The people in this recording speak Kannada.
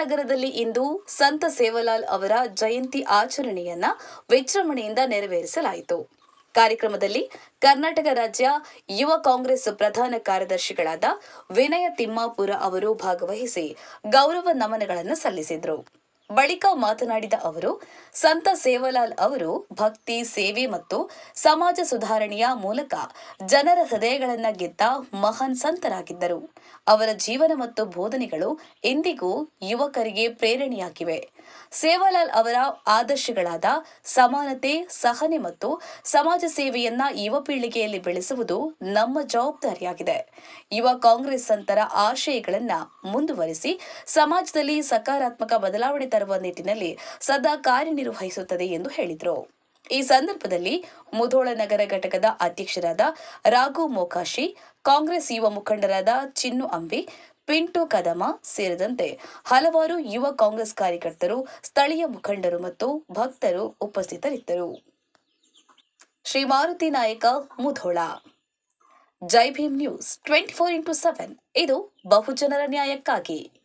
ನಗರದಲ್ಲಿ ಇಂದು ಸಂತ ಸೇವಲಾಲ್ ಅವರ ಜಯಂತಿ ಆಚರಣೆಯನ್ನ ವಿಜೃಂಭಣೆಯಿಂದ ನೆರವೇರಿಸಲಾಯಿತು. ಕಾರ್ಯಕ್ರಮದಲ್ಲಿ ಕರ್ನಾಟಕ ರಾಜ್ಯ ಯುವ ಕಾಂಗ್ರೆಸ್ ಪ್ರಧಾನ ಕಾರ್ಯದರ್ಶಿಗಳಾದ ವಿನಯ ತಿಮ್ಮಾಪುರ ಅವರು ಭಾಗವಹಿಸಿ ಗೌರವ ನಮನಗಳನ್ನು ಸಲ್ಲಿಸಿದರು. ಬಳಿಕ ಮಾತನಾಡಿದ ಅವರು, ಸಂತ ಸೇವಲಾಲ್ ಅವರು ಭಕ್ತಿ, ಸೇವೆ ಮತ್ತು ಸಮಾಜ ಸುಧಾರಣೆಯ ಮೂಲಕ ಜನರ ಹೃದಯಗಳನ್ನ ಗೆದ್ದ ಮಹಾನ್ ಸಂತರಾಗಿದ್ದರು. ಅವರ ಜೀವನ ಮತ್ತು ಬೋಧನೆಗಳು ಇಂದಿಗೂ ಯುವಕರಿಗೆ ಪ್ರೇರಣೆಯಾಗಿವೆ. ಸೇವಾಲಾಲ್ ಅವರ ಆದರ್ಶಗಳಾದ ಸಮಾನತೆ, ಸಹನೆ ಮತ್ತು ಸಮಾಜ ಸೇವೆಯನ್ನ ಯುವ ಪೀಳಿಗೆಯಲ್ಲಿ ಬೆಳೆಸುವುದು ನಮ್ಮ ಜವಾಬ್ದಾರಿಯಾಗಿದೆ. ಯುವ ಕಾಂಗ್ರೆಸ್ ಸಂತರ ಆಶಯಗಳನ್ನ ಮುಂದುವರಿಸಿ, ಸಮಾಜದಲ್ಲಿ ಸಕಾರಾತ್ಮಕ ಬದಲಾವಣೆ ತರುವ ನಿಟ್ಟಿನಲ್ಲಿ ಸದಾ ಕಾರ್ಯನಿರ್ವಹಿಸುತ್ತದೆ ಎಂದು ಹೇಳಿದರು. ಈ ಸಂದರ್ಭದಲ್ಲಿ ಮುಧೋಳ ನಗರ ಘಟಕದ ಅಧ್ಯಕ್ಷರಾದ ರಾಘು ಮೋಕಾಶಿ, ಕಾಂಗ್ರೆಸ್ ಯುವ ಮುಖಂಡರಾದ ಚಿನ್ನು ಅಂಬಿ, ಪಿಂಟು ಕದಮ ಸೇರಿದಂತೆ ಹಲವಾರು ಯುವ ಕಾಂಗ್ರೆಸ್ ಕಾರ್ಯಕರ್ತರು, ಸ್ಥಳೀಯ ಮುಖಂಡರು ಮತ್ತು ಭಕ್ತರು ಉಪಸ್ಥಿತರಿದ್ದರು. Shri Maruti Nayak Mudhol. Jai Bhim news twenty four into seven. ಇದು ಬಹುಜನರ ನ್ಯಾಯಕ್ಕಾಗಿ.